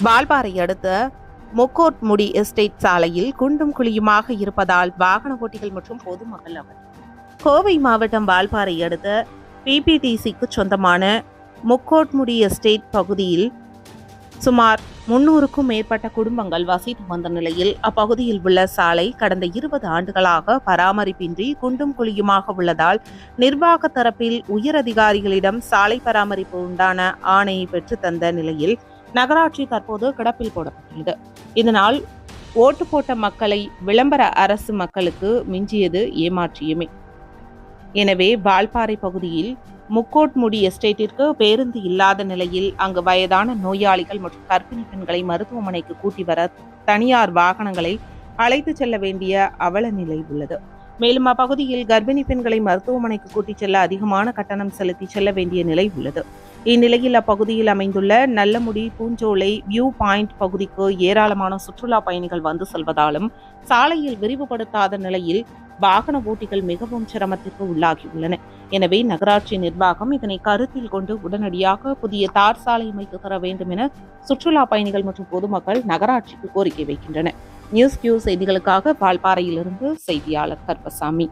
வால்பாறை அடுத்த முக்கோட்முடி எஸ்டேட் சாலையில் குண்டும் குழியுமாக இருப்பதால் வாகன ஓட்டிகள் மற்றும் பொதுமக்கள் அவர் கோவை மாவட்டம் வால்பாறை அடுத்த பிபிடிசிக்கு சொந்தமான முக்கோட்முடி எஸ்டேட் பகுதியில் சுமார் முன்னூறுக்கும் மேற்பட்ட குடும்பங்கள் வசித்து வந்த நிலையில் அப்பகுதியில் உள்ள சாலை கடந்த இருபது ஆண்டுகளாக பராமரிப்பின்றி குண்டும் குழியுமாக உள்ளதால் நிர்வாக தரப்பில் உயர் அதிகாரிகளிடம் சாலை பராமரிப்பு உண்டான ஆணையை பெற்றுத்தந்த நிலையில் நகராட்சி தற்போது கிடப்பில் போடப்பட்டுள்ளது. இதனால் ஓட்டு போட்ட மக்களை விளம்பர அரசு மக்களுக்கு மிஞ்சியது ஏமாற்றியுமே. எனவே வால்பாறை பகுதியில் முக்கோட்முடி எஸ்டேட்டிற்கு பேருந்து இல்லாத நிலையில் அங்கு வயதான நோயாளிகள் மற்றும் கர்ப்பிணி பெண்களை மருத்துவமனைக்கு கூட்டி வர தனியார் வாகனங்களை அழைத்து செல்ல வேண்டிய அவல நிலை உள்ளது. மேலும் அப்பகுதியில் கர்ப்பிணி பெண்களை மருத்துவமனைக்கு கூட்டிச் செல்ல அதிகமான கட்டணம் செலுத்தி செல்ல வேண்டிய நிலை உள்ளது. இந்நிலையில் அப்பகுதியில் அமைந்துள்ள நல்லமுடி பூஞ்சோலை வியூ பாயிண்ட் பகுதிக்கு ஏராளமான சுற்றுலா பயணிகள் வந்து செல்வதாலும் சாலையில் விரிவுபடுத்தாத நிலையில் வாகன ஓட்டிகள் மிகவும் சிரமத்திற்கு உள்ளாகியுள்ளன. எனவே நகராட்சி நிர்வாகம் இதனை கருத்தில் கொண்டு உடனடியாக புதிய தார் சாலை அமைத்து தர வேண்டும் என சுற்றுலா பயணிகள் மற்றும் பொதுமக்கள் நகராட்சிக்கு கோரிக்கை வைக்கின்றனர். நியூஸ் கியூ செய்திகளுக்காக பால்பாறையிலிருந்து செய்தியாளர் கருப்பசாமி.